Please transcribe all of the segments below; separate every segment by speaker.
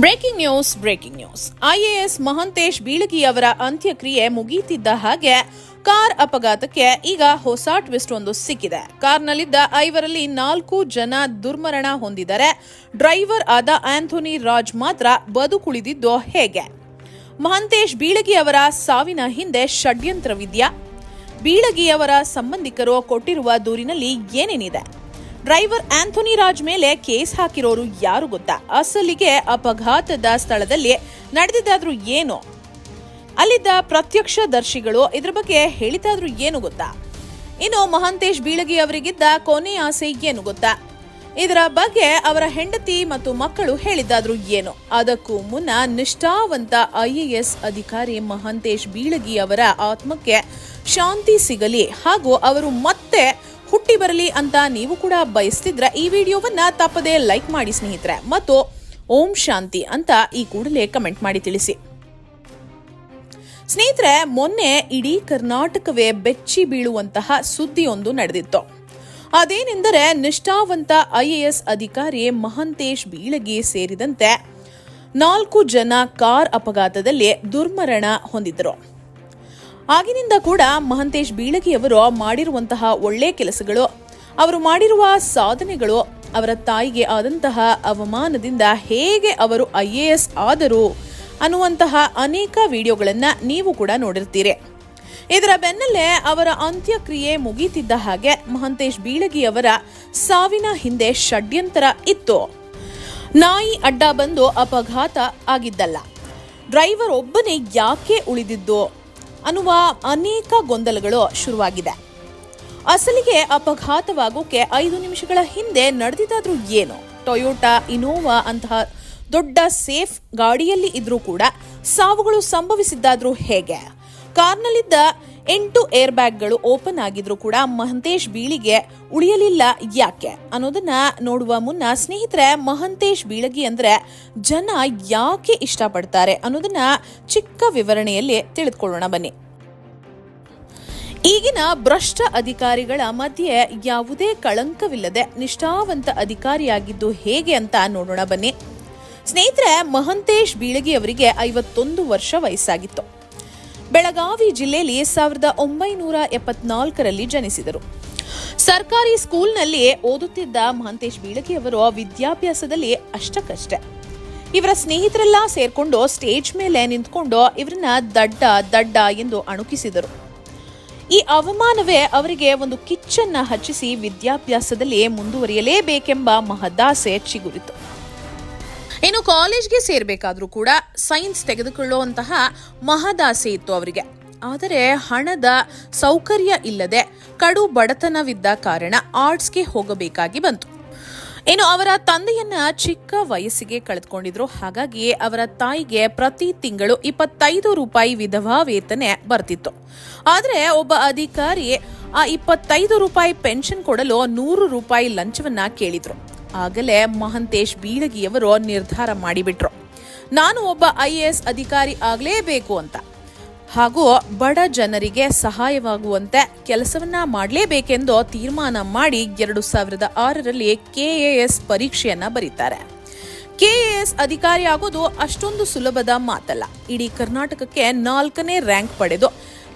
Speaker 1: Breaking news breaking news. IAS Mahantesh Bilagi ಅವರ ಅಂತ್ಯಕ್ರಿಯೆ ಮುಗಿಯುತ್ತಿದ್ದ ಹಾಗೆ ಕಾರ್ ಅಪಘಾತಕ್ಕೆ ಈಗ ಹೊಸ ಟ್ವಿಸ್ಟ್ ಒಂದು ಸಿಕ್ಕಿದೆ. ಕಾರ್ನಲ್ಲಿದ್ದ ಐವರಲ್ಲಿ ನಾಲ್ಕು ಜನ ದುರ್ಮರಣ ಹೊಂದಿದರೆ ಡ್ರೈವರ್ ಆದ ಆಂಥೋನಿ ರಾಜ್ ಮಾತ್ರ ಬದುಕುಳಿದಿದ್ದು ಹೇಗೆ? ಮಹಂತೇಶ್ ಬೀಳಗಿ ಅವರ ಸಾವಿನ ಹಿಂದೆ ಷಡ್ಯಂತ್ರವಿದ್ಯಾ ಬೀಳಗಿಯವರ ಸಂಬಂಧಿಕರು ಕೊಟ್ಟಿರುವ ದೂರಿನಲ್ಲಿ ಏನೇನಿದೆ? ಡ್ರೈವರ್ ಆಂಥೋನಿ ರಾಜ್ ಮೇಲೆ ಕೇಸ್ ಹಾಕಿರೋರು ಯಾರು ಗೊತ್ತಾ? ಅಸಲಿಗೆ ಅಪಘಾತದ ಸ್ಥಳದಲ್ಲಿ ನಡೆದಿದ್ದಾದ್ರೂ ಏನು? ಅಲ್ಲಿದ್ದ ಪ್ರತ್ಯಕ್ಷದರ್ಶಿಗಳು ಇದ್ರ ಬಗ್ಗೆ ಹೇಳಿದಾದ್ರೂ ಏನು ಗೊತ್ತಾ? ಇನ್ನು ಮಹಾಂತೇಶ್ ಬೀಳಗಿ ಅವರಿಗಿದ್ದ ಕೊನೆ ಆಸೆ ಏನು ಗೊತ್ತಾ? ಇದರ ಬಗ್ಗೆ ಅವರ ಹೆಂಡತಿ ಮತ್ತು ಮಕ್ಕಳು ಹೇಳಿದ್ದಾದ್ರೂ ಏನು? ಅದಕ್ಕೂ ಮುನ್ನ ನಿಷ್ಠಾವಂತ ಐಎಎಸ್ ಅಧಿಕಾರಿ ಮಹಾಂತೇಶ್ ಬೀಳಗಿ ಅವರ ಆತ್ಮಕ್ಕೆ ಶಾಂತಿ ಸಿಗಲಿ ಹಾಗೂ ಅವರು ಮತ್ತೆ ಹುಟ್ಟಿ ಬರಲಿ ಅಂತ ನೀವು ಕೂಡ ಬಯಸ್ತಿದ್ರೆ ಈ ವಿಡಿಯೋವನ್ನ ತಪ್ಪದೇ ಲೈಕ್ ಮಾಡಿ ಸ್ನೇಹಿತರೆ. ಮತ್ತು ಓಂ ಶಾಂತಿ ಅಂತ ಈ ಕೂಡಲೇ ಕಮೆಂಟ್ ಮಾಡಿ ತಿಳಿಸಿ. ಸ್ನೇಹಿತರೆ, ಮೊನ್ನೆ ಇಡೀ ಕರ್ನಾಟಕವೇ ಬೆಚ್ಚಿ ಬೀಳುವಂತಹ ಸುದ್ದಿಯೊಂದು ನಡೆದಿತ್ತು. ಅದೇನೆಂದರೆ, ನಿಷ್ಠಾವಂತ ಐಎಎಸ್ ಅಧಿಕಾರಿ ಮಹಂತೇಶ್ ಬೀಳಗಿ ಸೇರಿದಂತೆ ನಾಲ್ಕು ಜನ ಕಾರ್ ಅಪಘಾತದಲ್ಲಿ ದುರ್ಮರಣ ಹೊಂದಿದ್ದರು. ಆಗಿನಿಂದ ಕೂಡ ಮಹಂತೇಶ್ ಬೀಳಗಿಯವರು ಮಾಡಿರುವಂತಹ ಒಳ್ಳೆ ಕೆಲಸಗಳು, ಅವರು ಮಾಡಿರುವ ಸಾಧನೆಗಳು, ಅವರ ತಾಯಿಗೆ ಆದಂತಹ ಅವಮಾನದಿಂದ ಹೇಗೆ ಅವರು ಐಎಎಸ್ ಆದರು ಅನ್ನುವಂತಹ ಅನೇಕ ವಿಡಿಯೋಗಳನ್ನು ನೀವು ಕೂಡ ನೋಡಿರ್ತೀರಿ. ಇದರ ಬೆನ್ನಲ್ಲೇ ಅವರ ಅಂತ್ಯಕ್ರಿಯೆ ಮುಗೀತಿದ್ದ ಹಾಗೆ ಮಹಂತೇಶ್ ಬೀಳಗಿಯವರ ಸಾವಿನ ಹಿಂದೆ ಷಡ್ಯಂತರ ಇತ್ತು. ನಾಯಿ ಅಡ್ಡ ಬಂದು ಅಪಘಾತ ಆಗಿದ್ದಲ್ಲ. ಡ್ರೈವರ್ ಒಬ್ಬನೇ ಯಾಕೆ ಉಳಿದಿದ್ದು? ಅನ್ನುವ ಅನೇಕ ಗೊಂದಲಗಳು ಶುರುವಾಗಿದೆ. ಅಸಲಿಗೆ ಅಪಘಾತವಾಗೋಕೆ ಐದು ನಿಮಿಷಗಳ ಹಿಂದೆ ನಡೆದಿದ್ದಾದ್ರೂ ಏನು? ಟೊಯೋಟಾ ಇನೋವಾ ಅಂತಹ ದೊಡ್ಡ ಸೇಫ್ ಗಾಡಿಯಲ್ಲಿ ಇದ್ರೂ ಕೂಡ ಸಾವುಗಳು ಸಂಭವಿಸಿದ್ದಾದ್ರೂ ಹೇಗೆ? ಕಾರ್ನಲ್ಲಿದ್ದ ಎಂಟು ಏರ್ ಬ್ಯಾಗ್ಗಳು ಓಪನ್ ಆಗಿದ್ರು ಕೂಡ ಮಹಂತೇಶ್ ಬೀಳಿಗೆ ಉಳಿಯಲಿಲ್ಲ ಯಾಕೆ ಅನ್ನೋದನ್ನ ನೋಡುವ ಮುನ್ನ ಸ್ನೇಹಿತರೆ, ಮಹಂತೇಶ್ ಬೀಳಗಿ ಅಂದ್ರೆ ಜನ ಯಾಕೆ ಇಷ್ಟಪಡ್ತಾರೆ ಅನ್ನೋದನ್ನ ಚಿಕ್ಕ ವಿವರಣೆಯಲ್ಲಿ ತಿಳಿದುಕೊಳ್ಳೋಣ ಬನ್ನಿ. ಈಗಿನ ಭ್ರಷ್ಟ ಅಧಿಕಾರಿಗಳ ಮಧ್ಯೆ ಯಾವುದೇ ಕಳಂಕವಿಲ್ಲದೆ ನಿಷ್ಠಾವಂತ ಅಧಿಕಾರಿಯಾಗಿದ್ದು ಹೇಗೆ ಅಂತ ನೋಡೋಣ ಬನ್ನಿ. ಸ್ನೇಹಿತರೆ, ಮಹಂತೇಶ್ ಬೀಳಗಿ ಅವರಿಗೆ ಐವತ್ತೊಂದು ವರ್ಷ ವಯಸ್ಸಾಗಿತ್ತು. ಬೆಳಗಾವಿ ಜಿಲ್ಲೆಯಲ್ಲಿ ಸಾವಿರದ ಒಂಬೈನೂರ ಎಪ್ಪತ್ನಾಲ್ಕರಲ್ಲಿ ಜನಿಸಿದರು. ಸರ್ಕಾರಿ ಸ್ಕೂಲ್ನಲ್ಲಿ ಓದುತ್ತಿದ್ದ ಮಹಂತೇಶ್ ಬೀಳಗಿ ಅವರು ವಿದ್ಯಾಭ್ಯಾಸದಲ್ಲಿ ಅಷ್ಟಕ್ಕಷ್ಟೇ. ಇವರ ಸ್ನೇಹಿತರೆಲ್ಲ ಸೇರ್ಕೊಂಡು ಸ್ಟೇಜ್ ಮೇಲೆ ನಿಂತ್ಕೊಂಡು ಇವರನ್ನ ದಡ್ಡ ದಡ್ಡ ಎಂದು ಅಣುಕಿಸಿದರು. ಈ ಅವಮಾನವೇ ಅವರಿಗೆ ಒಂದು ಕಿಚ್ಚನ್ನ ಹಚ್ಚಿಸಿ ವಿದ್ಯಾಭ್ಯಾಸದಲ್ಲಿ ಮುಂದುವರಿಯಲೇಬೇಕೆಂಬ ಮಹದಾಸೆ ಚಿಗುರಿತು. ಇನ್ನು ಕಾಲೇಜ್ಗೆ ಸೇರಬೇಕಾದ್ರೂ ಕೂಡ ಸೈನ್ಸ್ ತೆಗೆದುಕೊಳ್ಳುವಂತಹ ಮಹದಾಸೆ ಇತ್ತು ಅವರಿಗೆ. ಆದರೆ ಹಣದ ಸೌಕರ್ಯ ಇಲ್ಲದೆ ಕಡು ಬಡತನವಿದ್ದ ಕಾರಣ ಆರ್ಟ್ಸ್ಗೆ ಹೋಗಬೇಕಾಗಿ ಬಂತು. ಇನ್ನು ಅವರ ತಂದೆಯನ್ನ ಚಿಕ್ಕ ವಯಸ್ಸಿಗೆ ಕಳೆದುಕೊಂಡಿದ್ರು. ಹಾಗಾಗಿ ಅವರ ತಾಯಿಗೆ ಪ್ರತಿ ತಿಂಗಳು ಇಪ್ಪತ್ತೈದು ರೂಪಾಯಿ ವಿಧವಾ ವೇತನೆ ಬರ್ತಿತ್ತು. ಆದರೆ ಒಬ್ಬ ಅಧಿಕಾರಿ ಆ ಇಪ್ಪತ್ತೈದು ರೂಪಾಯಿ ಪೆನ್ಷನ್ ಕೊಡಲು ನೂರು ರೂಪಾಯಿ ಲಂಚವನ್ನ ಕೇಳಿದ್ರು. ಆಗಲೇ ಮಹಂತೇಶ್ ಬೀಳಗಿಯವರು ನಿರ್ಧಾರ ಮಾಡಿಬಿಟ್ರು. ನಾನು ಒಬ್ಬ ಐ ಎಸ್ ಅಧಿಕಾರಿ ಆಗಲೇಬೇಕು ಅಂತ. ಹಾಗೂ ಬಡ ಜನರಿಗೆ ಸಹಾಯವಾಗುವಂತೆ ಕೆಲಸವನ್ನ ಮಾಡಲೇಬೇಕೆಂದು ತೀರ್ಮಾನ ಮಾಡಿ ಎರಡು ಸಾವಿರದ ಆರರಲ್ಲಿ ಕೆಎಎಸ್ ಪರೀಕ್ಷೆಯನ್ನ ಬರೀತಾರೆ. ಕೆಎಎಸ್ ಅಧಿಕಾರಿ ಆಗೋದು ಅಷ್ಟೊಂದು ಸುಲಭದ ಮಾತಲ್ಲ. ಇಡೀ ಕರ್ನಾಟಕಕ್ಕೆ ನಾಲ್ಕನೇ ರ್ಯಾಂಕ್ ಪಡೆದು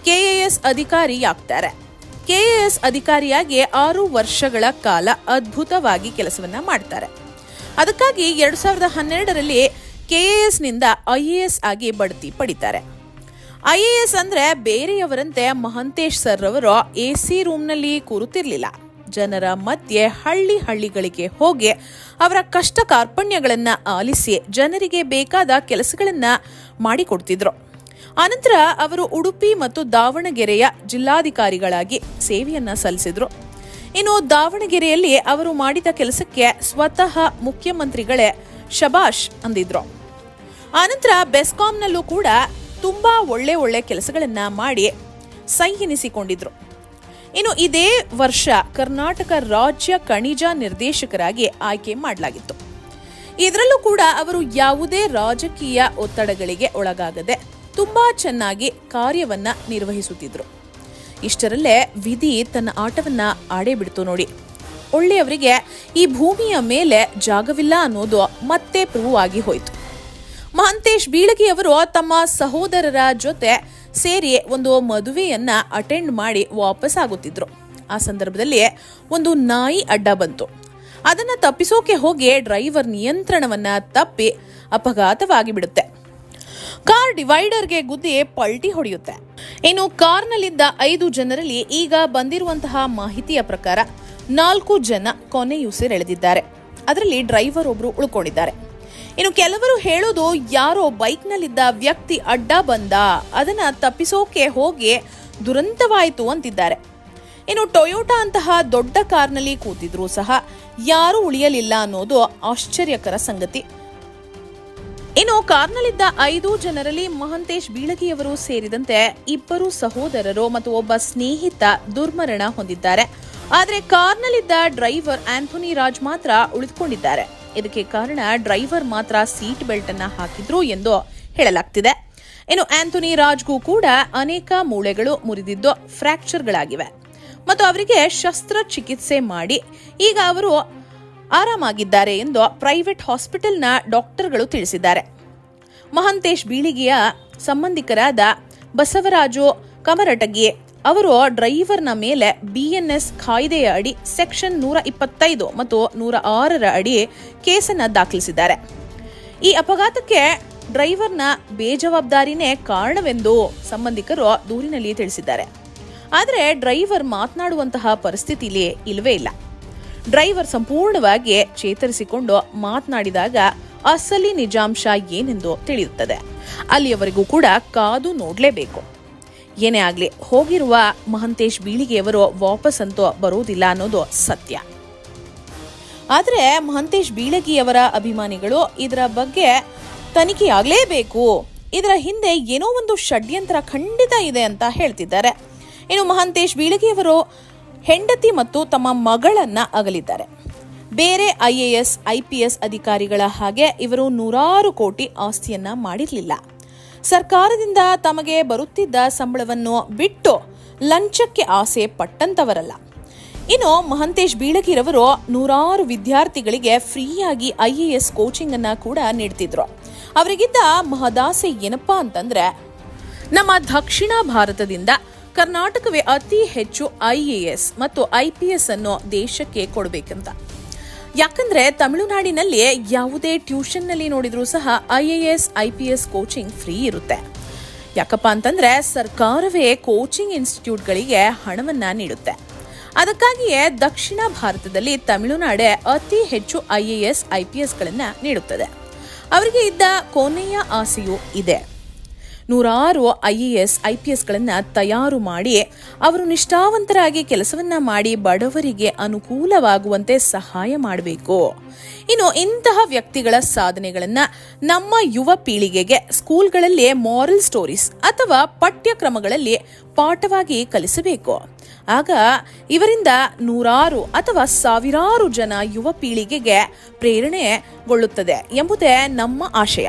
Speaker 1: ಕೆಎಎಸ್ ಅಧಿಕಾರಿಯಾಗ್ತಾರೆ. ಕೆಎಎಸ್ ಅಧಿಕಾರಿಯಾಗಿ ಆರು ವರ್ಷಗಳ ಕಾಲ ಅದ್ಭುತವಾಗಿ ಕೆಲಸವನ್ನ ಮಾಡ್ತಾರೆ. ಅದಕ್ಕಾಗಿ ಎರಡು ಸಾವಿರದ ಹನ್ನೆರಡರಲ್ಲಿ ಕೆಎಎಸ್ನಿಂದ ಐಎಎಸ್ ಆಗಿ ಬಡ್ತಿ ಪಡಿತಾರೆ. ಐಎಎಸ್ ಅಂದ್ರೆ ಬೇರೆಯವರಂತೆ ಮಹಂತೇಶ್ ಸರ್ ಅವರು ಎ ಸಿ ರೂಮ್ನಲ್ಲಿ ಕೂರುತ್ತಿರಲಿಲ್ಲ. ಜನರ ಮಧ್ಯೆ ಹಳ್ಳಿ ಹಳ್ಳಿಗಳಿಗೆ ಹೋಗಿ ಅವರ ಕಷ್ಟ ಕಾರ್ಪಣ್ಯಗಳನ್ನ ಆಲಿಸಿ ಜನರಿಗೆ ಬೇಕಾದ ಕೆಲಸಗಳನ್ನ ಮಾಡಿಕೊಡ್ತಿದ್ರು. ಅನಂತರ ಅವರು ಉಡುಪಿ ಮತ್ತು ದಾವಣಗೆರೆಯ ಜಿಲ್ಲಾಧಿಕಾರಿಗಳಾಗಿ ಸೇವೆಯನ್ನ ಸಲ್ಲಿಸಿದ್ರು. ಇನ್ನು ದಾವಣಗೆರೆಯಲ್ಲಿ ಅವರು ಮಾಡಿದ ಕೆಲಸಕ್ಕೆ ಸ್ವತಃ ಮುಖ್ಯಮಂತ್ರಿಗಳೇ ಶಬಾಷ್ ಅಂದಿದ್ರು. ಆನಂತರ ಬೆಸ್ಕಾಂನಲ್ಲೂ ಕೂಡ ತುಂಬಾ ಒಳ್ಳೆ ಒಳ್ಳೆ ಕೆಲಸಗಳನ್ನ ಮಾಡಿ ಸೈ ಎನಿಸಿಕೊಂಡಿದ್ರು ಇನ್ನು ಇದೇ ವರ್ಷ ಕರ್ನಾಟಕ ರಾಜ್ಯ ಖನಿಜ ನಿರ್ದೇಶಕರಾಗಿ ಆಯ್ಕೆ ಮಾಡಲಾಗಿತ್ತು. ಇದರಲ್ಲೂ ಕೂಡ ಅವರು ಯಾವುದೇ ರಾಜಕೀಯ ಒತ್ತಡಗಳಿಗೆ ಒಳಗಾಗದೆ ತುಂಬಾ ಚೆನ್ನಾಗಿ ಕಾರ್ಯವನ್ನ ನಿರ್ವಹಿಸುತ್ತಿದ್ರು. ಇಷ್ಟರಲ್ಲೇ ವಿಧಿ ತನ್ನ ಆಟವನ್ನ ಆಡೇ ಬಿಡ್ತು ನೋಡಿ. ಒಳ್ಳೆಯವರಿಗೆ ಈ ಭೂಮಿಯ ಮೇಲೆ ಜಾಗವಿಲ್ಲ ಅನ್ನೋದು ಮತ್ತೆ ಪ್ರೂವ್ ಆಗಿ ಹೋಯ್ತು. ಮಹಂತೇಶ್ ಬೀಳಗಿ ಅವರು ತಮ್ಮ ಸಹೋದರರ ಜೊತೆ ಸೇರಿ ಒಂದು ಮದುವೆಯನ್ನ ಅಟೆಂಡ್ ಮಾಡಿ ವಾಪಸ್ ಆಗುತ್ತಿದ್ರು. ಆ ಸಂದರ್ಭದಲ್ಲಿ ಒಂದು ನಾಯಿ ಅಡ್ಡ ಬಂತು. ಅದನ್ನ ತಪ್ಪಿಸೋಕೆ ಹೋಗಿ ಡ್ರೈವರ್ ನಿಯಂತ್ರಣವನ್ನ ತಪ್ಪಿ ಅಪಘಾತವಾಗಿ ಬಿಡುತ್ತೆ. ಕಾರ್ ಡಿವೈಡರ್ಗೆ ಗುದ್ದಿ ಪಲ್ಟಿ ಹೊಡೆಯುತ್ತೆ. ಇನ್ನು ಕಾರ್ನಲ್ಲಿದ್ದ ಐದು ಜನರಲ್ಲಿ ಈಗ ಬಂದಿರುವಂತಹ ಮಾಹಿತಿಯ ಪ್ರಕಾರ ನಾಲ್ಕು ಜನ ಕೊನೆಯುಸಿರೆಳೆದಿದ್ದಾರೆ ಅದರಲ್ಲಿ ಡ್ರೈವರ್ ಒಬ್ರು ಉಳ್ಕೊಂಡಿದ್ದಾರೆ. ಇನ್ನು ಕೆಲವರು ಹೇಳೋದು, ಯಾರೋ ಬೈಕ್ನಲ್ಲಿದ್ದ ವ್ಯಕ್ತಿ ಅಡ್ಡ ಬಂದ, ಅದನ್ನ ತಪ್ಪಿಸೋಕೆ ಹೋಗಿ ದುರಂತವಾಯಿತು ಅಂತಿದ್ದಾರೆ. ಇನ್ನು ಟೊಯೋಟಾ ಅಂತಹ ದೊಡ್ಡ ಕಾರ್ನಲ್ಲಿ ಕೂತಿದ್ರು ಸಹ ಯಾರೂ ಉಳಿಯಲಿಲ್ಲ ಅನ್ನೋದು ಆಶ್ಚರ್ಯಕರ ಸಂಗತಿ. ಇನ್ನು ಕಾರ್ನಲ್ಲಿದ್ದ ಐದು ಜನರಲ್ಲಿ ಮಹಂತೇಶ್ ಬೀಳಗಿಯವರು ಸೇರಿದಂತೆ ಇಬ್ಬರು ಸಹೋದರರು ಮತ್ತು ಒಬ್ಬ ಸ್ನೇಹಿತ ದುರ್ಮರಣ ಹೊಂದಿದ್ದಾರೆ. ಆದರೆ ಕಾರ್ನಲ್ಲಿದ್ದ ಡ್ರೈವರ್ ಆಂಥೋನಿ ರಾಜ್ ಮಾತ್ರ ಉಳಿದುಕೊಂಡಿದ್ದಾರೆ. ಇದಕ್ಕೆ ಕಾರಣ ಡ್ರೈವರ್ ಮಾತ್ರ ಸೀಟ್ ಬೆಲ್ಟ್ ಅನ್ನ ಹಾಕಿದ್ರು ಎಂದು ಹೇಳಲಾಗ್ತಿದೆ. ಇನ್ನು ಆಂಥೋನಿ ರಾಜ್ಗೂ ಕೂಡ ಅನೇಕ ಮೂಳೆಗಳು ಮುರಿದಿದ್ದು ಫ್ರಾಕ್ಚರ್ಗಳಾಗಿವೆ ಮತ್ತು ಅವರಿಗೆ ಶಸ್ತ್ರಚಿಕಿತ್ಸೆ ಮಾಡಿ ಈಗ ಅವರು ಆರಾಮಾಗಿದ್ದಾರೆ ಎಂದು ಪ್ರೈವೇಟ್ ಹಾಸ್ಪಿಟಲ್ನ ಡಾಕ್ಟರ್ಗಳು ತಿಳಿಸಿದ್ದಾರೆ. ಮಹಂತೇಶ್ ಬೀಳಿಗೆಯ ಸಂಬಂಧಿಕರಾದ ಬಸವರಾಜು ಕಮರಟಗಿ ಅವರು ಡ್ರೈವರ್ನ ಮೇಲೆ ಬಿಎನ್ಎಸ್ ಕಾಯ್ದೆಯ ಅಡಿ ಸೆಕ್ಷನ್ ನೂರ ಇಪ್ಪತ್ತೈದು ಮತ್ತು ನೂರ ಆರರ ಅಡಿ ಕೇಸನ್ನು ದಾಖಲಿಸಿದ್ದಾರೆ. ಈ ಅಪಘಾತಕ್ಕೆ ಡ್ರೈವರ್ನ ಬೇಜವಾಬ್ದಾರಿನೇ ಕಾರಣವೆಂದು ಸಂಬಂಧಿಕರು ದೂರಿನಲ್ಲಿ ತಿಳಿಸಿದ್ದಾರೆ. ಆದರೆ ಡ್ರೈವರ್ ಮಾತನಾಡುವಂತಹ ಪರಿಸ್ಥಿತಿಲಿ ಇಲ್ಲವೇ ಇಲ್ಲ. ಡ್ರೈವರ್ ಸಂಪೂರ್ಣವಾಗಿ ಚೇತರಿಸಿಕೊಂಡು ಮಾತನಾಡಿದಾಗ ಅಸಲಿ ನಿಜಾಂಶ ಏನೆಂದು ತಿಳಿಯುತ್ತದೆ. ಅಲ್ಲಿಯವರೆಗೂ ಕೂಡ ಕಾದು ನೋಡಲೇಬೇಕು. ಏನೇ ಆಗಲಿ, ಹೋಗಿರುವ ಮಹಂತೇಶ್ ಬೀಳಿಗೆಯವರು ವಾಪಸ್ ಅಂತೂ ಬರುವುದಿಲ್ಲ ಅನ್ನೋದು ಸತ್ಯ. ಆದರೆ ಮಹಂತೇಶ್ ಬೀಳಗಿಯವರ ಅಭಿಮಾನಿಗಳು ಇದರ ಬಗ್ಗೆ ತನಿಖೆಯಾಗಲೇಬೇಕು ಇದರ ಹಿಂದೆ ಏನೋ ಒಂದು ಷಡ್ಯಂತ್ರ ಖಂಡಿತ ಇದೆ ಅಂತ ಹೇಳ್ತಿದ್ದಾರೆ. ಇನ್ನು ಮಹಂತೇಶ್ ಬೀಳಗಿಯವರು ಹೆಂಡತಿ ಮತ್ತು ತಮ್ಮ ಮಗಳನ್ನ ಅಗಲಿದ್ದಾರೆ. ಬೇರೆ ಐಎಎಸ್, ಐಪಿಎಸ್ ಅಧಿಕಾರಿಗಳ ಹಾಗೆ ಇವರು ನೂರಾರು ಕೋಟಿ ಆಸ್ತಿಯನ್ನ ಮಾಡಿರಲಿಲ್ಲ. ಸರ್ಕಾರದಿಂದ ತಮಗೆ ಬರುತ್ತಿದ್ದ ಸಂಬಳವನ್ನು ಬಿಟ್ಟು ಲಂಚಕ್ಕೆ ಆಸೆ ಪಟ್ಟಂತವರಲ್ಲ. ಇನ್ನು ಮಹಂತೇಶ್ ಬೀಳಗಿರವರು ನೂರಾರು ವಿದ್ಯಾರ್ಥಿಗಳಿಗೆ ಫ್ರೀಯಾಗಿ ಐಎಎಸ್ ಕೋಚಿಂಗ್ ಅನ್ನ ಕೂಡ ನೀಡ್ತಿದ್ರು. ಅವರಿಗಿದ್ದ ಮಹದಾಸೆ ಏನಪ್ಪಾ ಅಂತಂದ್ರೆ, ನಮ್ಮ ದಕ್ಷಿಣ ಭಾರತದಿಂದ ಕರ್ನಾಟಕವೇ ಅತಿ ಹೆಚ್ಚು ಐಎಎಸ್ ಮತ್ತು ಐಪಿಎಸ್ ಅನ್ನು ದೇಶಕ್ಕೆ ಕೊಡಬೇಕಂತ. ಯಾಕಂದ್ರೆ ತಮಿಳುನಾಡಿನಲ್ಲಿ ಯಾವುದೇ ಟ್ಯೂಷನ್ನಲ್ಲಿ ನೋಡಿದ್ರೂ ಸಹ ಐಎಎಸ್ ಐಪಿಎಸ್ ಕೋಚಿಂಗ್ ಫ್ರೀ ಇರುತ್ತೆ. ಯಾಕಪ್ಪ ಅಂತಂದ್ರೆ ಸರ್ಕಾರವೇ ಕೋಚಿಂಗ್ ಇನ್ಸ್ಟಿಟ್ಯೂಟ್ಗಳಿಗೆ ಹಣವನ್ನ ನೀಡುತ್ತೆ. ಅದಕ್ಕಾಗಿಯೇ ದಕ್ಷಿಣ ಭಾರತದಲ್ಲಿ ತಮಿಳುನಾಡೇ ಅತಿ ಹೆಚ್ಚು ಐಎಎಸ್ ಐಪಿಎಸ್ಗಳನ್ನ ನೀಡುತ್ತದೆ. ಅವರಿಗೆ ಇದ್ದ ಕೊನೆಯ ಆಸೆಯೂ ಇದೆ. ನೂರಾರು ಐಎಎಸ್, ಐಪಿಎಸ್ಗಳನ್ನ ತಯಾರು ಮಾಡಿ ಅವರು ನಿಷ್ಠಾವಂತರಾಗಿ ಕೆಲಸವನ್ನ ಮಾಡಿ ಬಡವರಿಗೆ ಅನುಕೂಲವಾಗುವಂತೆ ಸಹಾಯ ಮಾಡಬೇಕು. ಇನ್ನು ಇಂತಹ ವ್ಯಕ್ತಿಗಳ ಸಾಧನೆಗಳನ್ನು ನಮ್ಮ ಯುವ ಪೀಳಿಗೆಗೆ ಸ್ಕೂಲ್ಗಳಲ್ಲಿ ಮಾರಲ್ ಸ್ಟೋರೀಸ್ ಅಥವಾ ಪಠ್ಯಕ್ರಮಗಳಲ್ಲಿ ಪಾಠವಾಗಿ ಕಲಿಸಬೇಕು. ಆಗ ಇವರಿಂದ ನೂರಾರು ಅಥವಾ ಸಾವಿರಾರು ಜನ ಯುವ ಪೀಳಿಗೆಗೆ ಪ್ರೇರಣೆಗೊಳ್ಳುತ್ತದೆ ಎಂಬುದೇ ನಮ್ಮ ಆಶಯ.